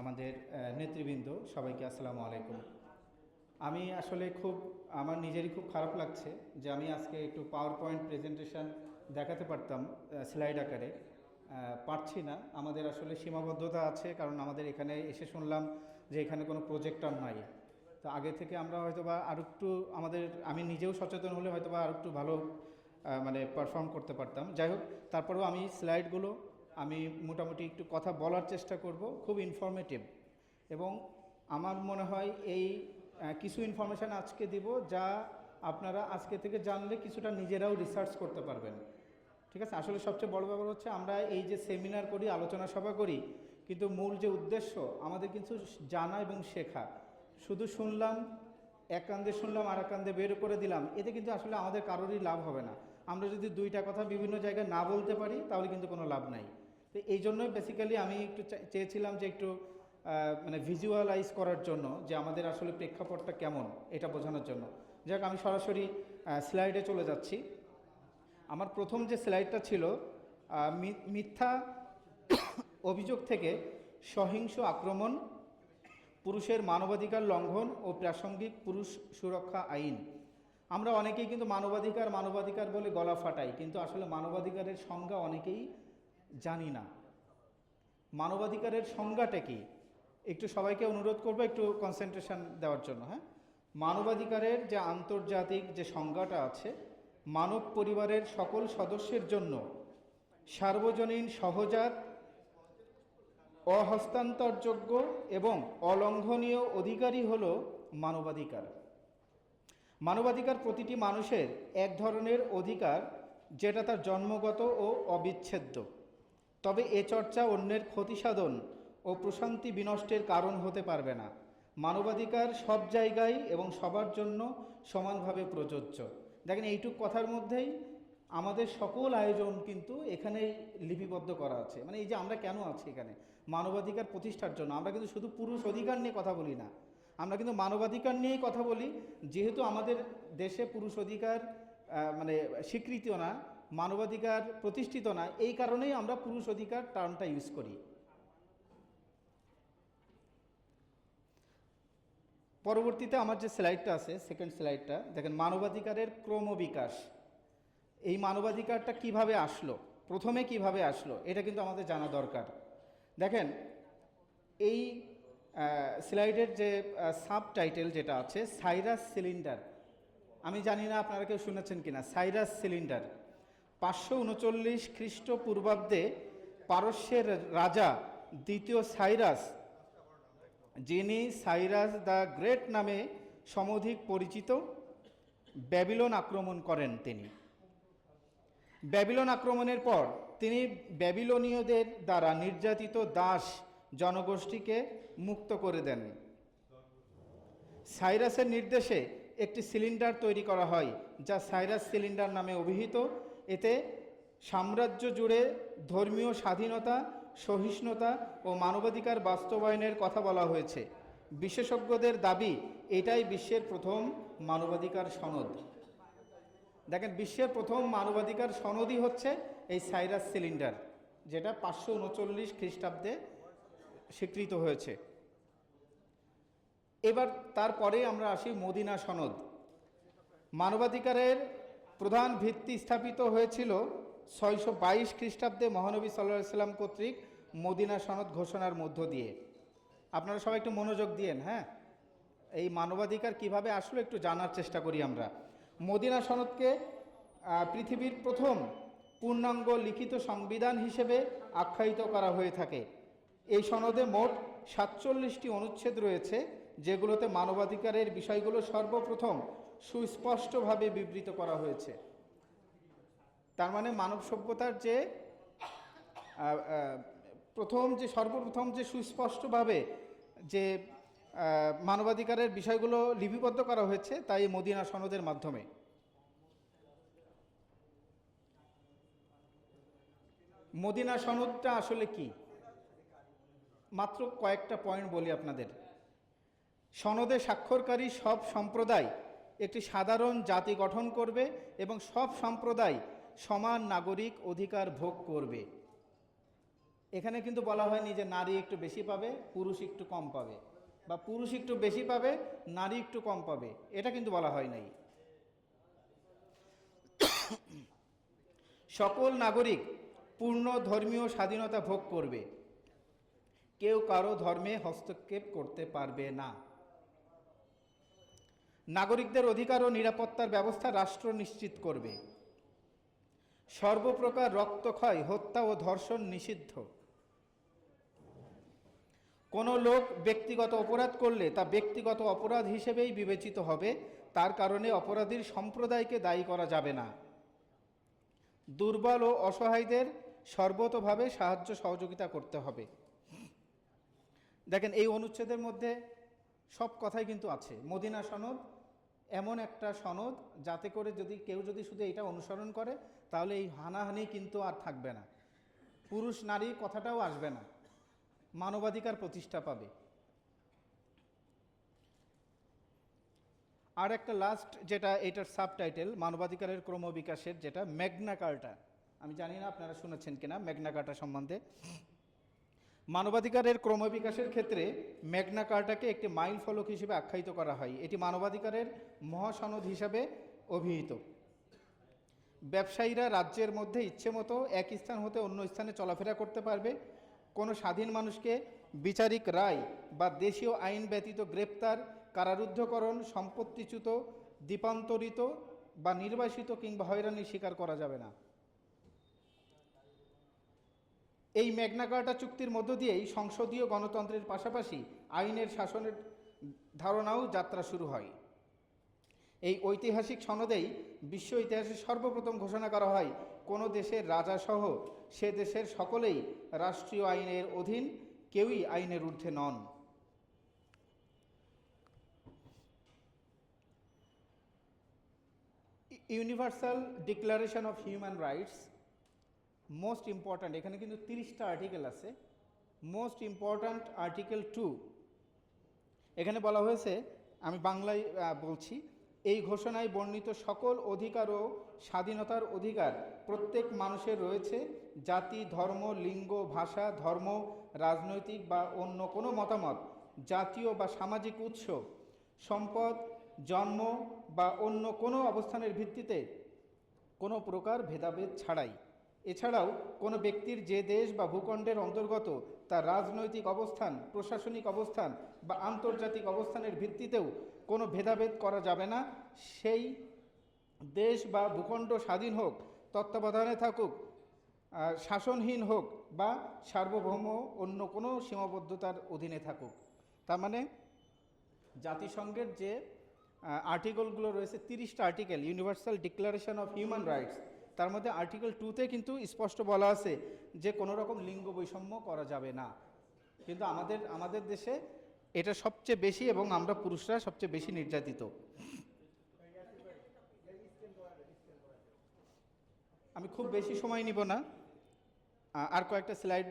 আমাদের নেতৃবৃন্দ, সবাইকে আসসালামু আলাইকুম। আমি আসলে খুব, আমার নিজেরই খুব খারাপ লাগছে যে আমি আজকে একটু পাওয়ার পয়েন্ট প্রেজেন্টেশন দেখাতে পারতাম স্লাইড আকারে। পারছি না। আমাদের আসলে সীমাবদ্ধতা আছে, কারণ আমাদের এখানে এসে শুনলাম যে এখানে কোনো প্রজেক্টর নাই। তো আগে থেকে আমরা হয়তোবা আর একটু আমাদের, আমি নিজেও সচেতন হলে হয়তোবা আর একটু ভালো মানে পারফর্ম করতে পারতাম। যাই হোক, তারপরেও আমি স্লাইডগুলো আমি মোটামুটি একটু কথা বলার চেষ্টা করব, খুব ইনফরমেটিভ এবং আমার মনে হয় এই কিছু ইনফরমেশান আজকে দিব যা আপনারা আজকে থেকে জানলে কিছুটা নিজেরাও রিসার্চ করতে পারবেন। ঠিক আছে? আসলে সবচেয়ে বড় ব্যাপার হচ্ছে আমরা এই যে সেমিনার করি, আলোচনা সভা করি, কিন্তু মূল যে উদ্দেশ্য আমাদের কিন্তু জানা এবং শেখা। শুধু শুনলাম, এক কান্দে শুনলাম, আর এক কান্দে বের করে দিলাম, এতে কিন্তু আসলে আমাদের কারোরই লাভ হবে না। আমরা যদি দুইটা কথা বিভিন্ন জায়গায় না বলতে পারি, তাহলে কিন্তু কোনো লাভ নাই। তো এই জন্যই বেসিক্যালি আমি একটু চেয়েছিলাম যে একটু মানে ভিজুয়ালাইজ করার জন্য যে আমাদের আসলে প্রেক্ষাপটটা কেমন এটা বোঝানোর জন্য। যাক, আমি সরাসরি স্লাইডে চলে যাচ্ছি। আমার প্রথম যে স্লাইডটা ছিল মিথ্যা অভিযোগ থেকে সহিংস আক্রমণ, পুরুষের মানবাধিকার লঙ্ঘন ও প্রাসঙ্গিক পুরুষ সুরক্ষা আইন। আমরা অনেকেই কিন্তু মানবাধিকার মানবাধিকার বলে গলা ফাটাই, কিন্তু আসলে মানবাধিকারের সংজ্ঞা অনেকেই জানি না। মানবাধিকারের সংজ্ঞাটা কি? একটু সবাইকে অনুরোধ করব একটু কনসেন্ট্রেশন দেওয়ার জন্য হ্যাঁ? মানবাধিকারের যে আন্তর্জাতিক যে সংজ্ঞাটা আছে, মানব পরিবারের সকল সদস্যের জন্য সার্বজনীন, সহজাত, অহস্তান্তরযোগ্য এবং অলঙ্ঘনীয় অধিকারই হল মানবাধিকার। মানবাধিকার প্রতিটি মানুষের এক ধরনের অধিকার, যেটা তার জন্মগত ও অবিচ্ছেদ্য। তবে এ চর্চা অন্যের ক্ষতিসাধন ও প্রশান্তি বিনষ্টের কারণ হতে পারবে না। মানবাধিকার সব জায়গায় এবং সবার জন্য সমানভাবে প্রযোজ্য। দেখেন, এইটুক কথার মধ্যেই আমাদের সকল আয়োজন কিন্তু এখানে লিপিবদ্ধ করা আছে। মানে এই যে আমরা কেন আছি এখানে? মানবাধিকার প্রতিষ্ঠার জন্য। আমরা কিন্তু শুধু পুরুষ অধিকার নিয়ে কথা বলি না। আমরা কিন্তু মানবাধিকার নিয়েই কথা বলি। যেহেতু আমাদের দেশে পুরুষ অধিকার মানে স্বীকৃত না মানবাধিকার প্রতিষ্ঠিত না, এই কারণেই আমরা পুরুষ অধিকার টার্মটা ইউজ করি। পরবর্তীতে আমার যে স্লাইডটা আছে সেকেন্ড স্লাইডটা দেখেন মানবাধিকারের ক্রমবিকাশ। এই মানবাধিকারটা কীভাবে আসলো? প্রথমে কীভাবে আসলো? এটা কিন্তু আমাদের জানা দরকার। দেখেন, এই স্লাইডের যে সাব টাইটেল যেটা আছে, সাইরাস সিলিন্ডার। আমি জানি না আপনারা কেউ শুনেছেন কিনা, সাইরাস সিলিন্ডার। পাঁচশো উনচল্লিশ খ্রিস্টপূর্বাব্দে পারস্যের রাজা দ্বিতীয় সাইরাস, যিনি সাইরাস দ্য গ্রেট নামে সমধিক পরিচিত, ব্যাবিলন আক্রমণ করেন তিনি। ব্যাবিলন আক্রমণের পর তিনি ব্যাবিলনীয়দের দ্বারা নির্যাতিত দাস জনগোষ্ঠীকে মুক্ত করে দেন। সাইরাসের নির্দেশে একটি সিলিন্ডার তৈরি করা হয়, যা সাইরাস সিলিন্ডার নামে অভিহিত। এতে সাম্রাজ্য জুড়ে ধর্মীয় স্বাধীনতা, সহিষ্ণুতা ও মানবাধিকার বাস্তবায়নের কথা বলা হয়েছে। বিশেষজ্ঞদের দাবি, এটাই বিশ্বের প্রথম মানবাধিকার সনদ। দেখেন, বিশ্বের প্রথম মানবাধিকার সনদই হচ্ছে এই সাইরাস সিলিন্ডার, যেটা পাঁচশো উনচল্লিশ খ্রিস্টাব্দে স্বীকৃত হয়েছে। এবার তারপরে আমরা আসি মদিনা সনদ। মানবাধিকারের প্রধান ভিত্তি স্থাপিত হয়েছিল ছয়শো বাইশ খ্রিস্টাব্দে মহানবী সাল্লাহ সাল্লাম কর্তৃক মদিনা সনদ ঘোষণার মধ্য দিয়ে। আপনারা সবাই একটু মনোযোগ দিয়েন হ্যাঁ? এই মানবাধিকার কীভাবে আসলো একটু জানার চেষ্টা করি আমরা। মদিনা সনদকে পৃথিবীর প্রথম পূর্ণাঙ্গ লিখিত সংবিধান হিসেবে আখ্যায়িত করা হয়ে থাকে। এই সনদে মোট সাতচল্লিশটি অনুচ্ছেদ রয়েছে, যেগুলোতে মানবাধিকারের বিষয়গুলো সর্বপ্রথম সুস্পষ্টভাবে বিবৃত করা হয়েছে। তার মানে মানব সভ্যতার যে প্রথম যে, সর্বপ্রথম যে সুস্পষ্টভাবে যে মানবাধিকারের বিষয়গুলো লিপিবদ্ধ করা হয়েছে তাই মদিনা সনদের মাধ্যমে। মদিনা সনদটা আসলে কি? মাত্র কয়েকটা পয়েন্ট বলি আপনাদের। সনদে স্বাক্ষরকারী সব সম্প্রদায় একটি সাধারণ জাতি গঠন করবে এবং সব সম্প্রদায় সমান নাগরিক অধিকার ভোগ করবে। এখানে কিন্তু বলা হয়নি যে নারী একটু বেশি পাবে, পুরুষ একটু কম পাবে। বা পুরুষ একটু বেশি পাবে, নারী একটু কম পাবে, এটা কিন্তু বলা হয় নাই। সকল নাগরিক পূর্ণ ধর্মীয় স্বাধীনতা ভোগ করবে। কেউ কারও ধর্মে হস্তক্ষেপ করতে পারবে না। নাগরিকদের অধিকার ও নিরাপত্তার ব্যবস্থা রাষ্ট্র নিশ্চিত করবে। সর্বপ্রকার রক্তক্ষয়, হত্যা ও ধর্ষণ নিষিদ্ধ। কোনো লোক ব্যক্তিগত অপরাধ করলে তা ব্যক্তিগত অপরাধ হিসেবেই বিবেচিত হবে, তার কারণে অপরাধীর সম্প্রদায়কে দায়ী করা যাবে না। দুর্বল ও অসহায়দের সর্বতভাবে সাহায্য সহযোগিতা করতে হবে। দেখেন, এই অনুচ্ছেদের মধ্যে সব কথাই কিন্তু আছে। মদিনা সনদ এমন একটা সনদ যাতে করে যদি কেউ যদি শুধু এটা অনুসরণ করে, তাহলে এই হানাহানি কিন্তু আর থাকবে না। পুরুষ নারী কথাটাও আসবে না। মানবাধিকার প্রতিষ্ঠা পাবে। আর একটা লাস্ট যেটা, এটার সাবটাইটেল মানবাধিকারের ক্রমবিকাশের যেটা ম্যাগনা কার্টা। আমি জানি না আপনারা শুনেছেন কিনা ম্যাগনা কার্টা সম্বন্ধে। মানবাধিকারের ক্রমবিকাশের ক্ষেত্রে ম্যাগনা কার্টাকে একটি মাইল ফলক হিসেবে আখ্যায়িত করা হয়। এটি মানবাধিকারের মহাসনদ হিসাবে অভিহিত। ব্যবসায়ীরা রাজ্যের মধ্যে ইচ্ছে মতো এক স্থান হতে অন্য স্থানে চলাফেরা করতে পারবে। কোনো স্বাধীন মানুষকে বিচারিক রায় বা দেশীয় আইন ব্যতীত গ্রেপ্তার, কারারুদ্ধকরণ, সম্পত্তিচ্যুত দ্বীপান্তরিত বা নির্বাসিত কিংবা হয়রানির শিকার করা যাবে না। এই ম্যাগনাকার্টা চুক্তির মধ্য দিয়েই সংসদীয় গণতন্ত্রের পাশাপাশি আইনের শাসনের ধারণাও যাত্রা শুরু হয়। এই ঐতিহাসিক সনদেই বিশ্ব ইতিহাসে সর্বপ্রথম ঘোষণা করা হয়, কোনো দেশের রাজাসহ সে দেশের সকলেই রাষ্ট্রীয় আইনের অধীন, কেউই আইনের ঊর্ধ্বে নন। Universal declaration of human rights most important এখানে কিন্তু তিরিশটা আর্টিকেল আছে। মোস্ট ইম্পর্ট্যান্ট আর্টিকেল টু এখানে বলা হয়েছে, আমি বাংলায় বলছি, এই ঘোষণায় বর্ণিত সকল অধিকার ও স্বাধীনতার অধিকার প্রত্যেক মানুষের রয়েছে, জাতি, ধর্ম, লিঙ্গ, ভাষা, ধর্ম, রাজনৈতিক বা অন্য কোনো মতামত, জাতীয় বা সামাজিক উৎস, সম্পদ, জন্ম বা অন্য কোনো অবস্থানের ভিত্তিতে কোনো প্রকার ভেদাভেদ ছাড়াই। এছাড়াও, কোনো ব্যক্তির যে দেশ বা ভূখণ্ডের অন্তর্গত তার রাজনৈতিক অবস্থান, প্রশাসনিক অবস্থান বা আন্তর্জাতিক অবস্থানের ভিত্তিতেও কোনো ভেদাভেদ করা যাবে না। সেই দেশ বা ভূখণ্ড স্বাধীন হোক, তত্ত্বাবধানে থাকুক শাসনহীন হোক বা সার্বভৌম অন্য কোনো সীমাবদ্ধতার অধীনে থাকুক। তার মানে জাতিসংঘের যে আর্টিকেলগুলো রয়েছে, তিরিশটা article universal declaration of human rights তার মধ্যে আর্টিকেল টুতে কিন্তু স্পষ্ট বলা আছে যে কোনো রকম লিঙ্গ বৈষম্য করা যাবে না। কিন্তু আমাদের আমাদের দেশে এটা সবচেয়ে বেশি এবং আমরা পুরুষরা সবচেয়ে বেশি নির্যাতিত। আমি খুব বেশি সময় নিব না। আর কয়েকটা স্লাইড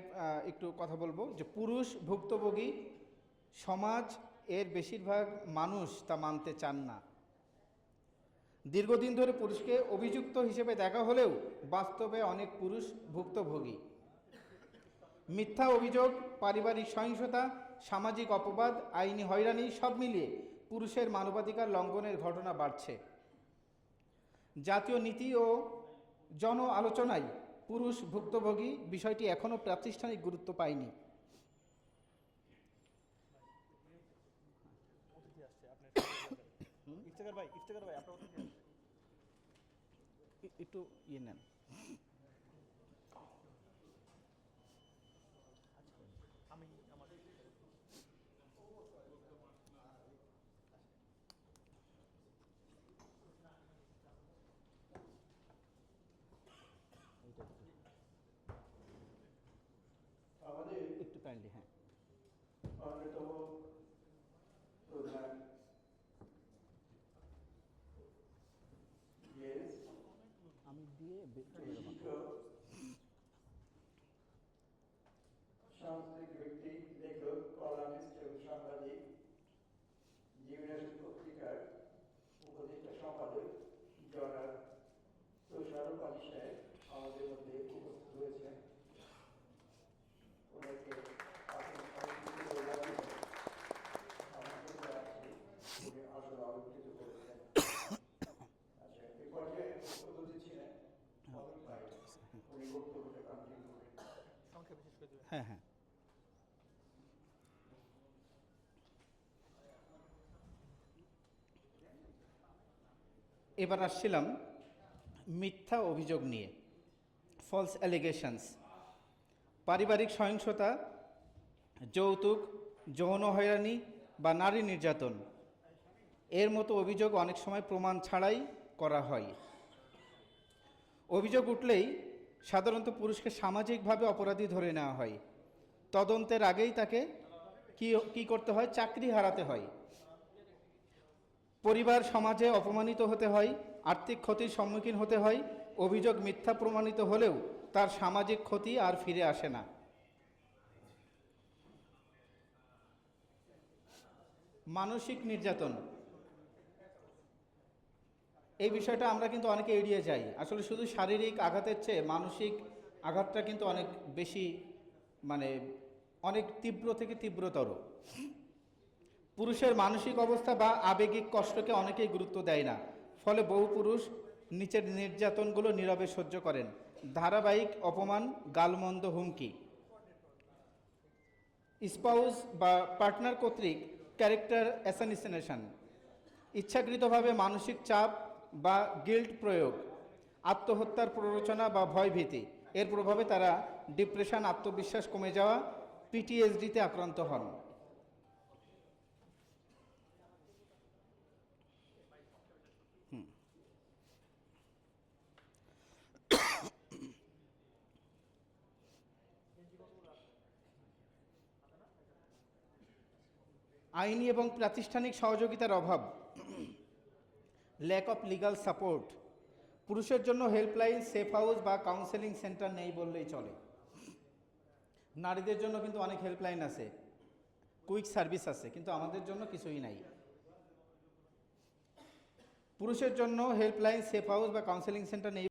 একটু কথা বলব। যে পুরুষ ভুক্তভোগী সমাজ এর বেশিরভাগ মানুষ তা মানতে চান না। দীর্ঘদিন ধরে পুরুষকে অভিযুক্ত হিসেবে দেখা হলেও বাস্তবে অনেক পুরুষ ভুক্তভোগী। মিথ্যা অভিযোগ, পারিবারিক সহিংসতা, সামাজিক অপবাদ, আইনি হয়রানি সব মিলিয়ে পুরুষের মানবাধিকার লঙ্ঘনের ঘটনা বাড়ছে। জাতীয় নীতি ও জন আলোচনায় পুরুষ ভুক্তভোগী বিষয়টি এখনও প্রাতিষ্ঠানিক গুরুত্ব পায়নি। ইফতেখার ভাই ইফতেখার ভাই, আপনার একটু ইয়ে নেন। আমি আমার আমাদের একটু কাইন্ডলি হ্যাঁ অন্যতম প্রধান ইয়েস আমি দিয়ে বে- হ্যাঁ হ্যাঁ। এবার আসছিলাম মিথ্যা অভিযোগ নিয়ে ফলস অ্যালিগেশনস পারিবারিক সহিংসতা, যৌতুক, যৌন হয়রানি বা নারী নির্যাতন। এর মতো অভিযোগ অনেক সময় প্রমাণ ছাড়াই করা হয়। অভিযোগ উঠলেই সাধারণত পুরুষকে সামাজিকভাবে অপরাধী ধরে নেওয়া হয়। তদন্তের আগেই তাকে কি কি করতে হয়? চাকরি হারাতে হয়। পরিবার, সমাজে অপমানিত হতে হয়, আর্থিক ক্ষতির সম্মুখীন হতে হয়, অভিযোগ মিথ্যা প্রমাণিত হলেও তার সামাজিক ক্ষতি আর ফিরে আসে না। মানসিক নির্যাতন। এই বিষয়টা আমরা কিন্তু অনেকে এড়িয়ে যাই। আসলে শুধু শারীরিক আঘাতের চেয়ে মানসিক আঘাতটা কিন্তু অনেক বেশি মানে অনেক তীব্র থেকে তীব্রতর। পুরুষের মানসিক অবস্থা বা আবেগিক কষ্টকে অনেকেই গুরুত্ব দেয় না। ফলে বহু পুরুষ নিচের নির্যাতনগুলো নীরবে সহ্য করেন। ধারাবাহিক অপমান, গালমন্দ হুমকি। স্পাউস বা পার্টনার কর্তৃক ক্যারেক্টার অ্যাসানিসিনেশন ইচ্ছাকৃতভাবে মানসিক চাপ বা গিল্ট প্রয়োগ, আত্মহত্যার প্ররোচনা বা ভয়ভীতি, এর প্রভাবে তারা ডিপ্রেশন আত্মবিশ্বাস কমে যাওয়া পিটিএসডিতে আক্রান্ত হন। আইনি এবং প্রাতিষ্ঠানিক সহযোগিতার অভাব। ল্যাক অফ লিগাল সাপোর্ট পুরুষের জন্য হেল্পলাইন সেফ হাউস বা কাউন্সেলিং সেন্টার নেই বললেই চলে। নারীদের জন্য কিন্তু অনেক হেল্পলাইন আছে। কুইক সার্ভিস আছে, কিন্তু আমাদের জন্য কিছুই নাই। পুরুষের জন্য হেল্পলাইন সেফ হাউস বা কাউন্সেলিং সেন্টার নেই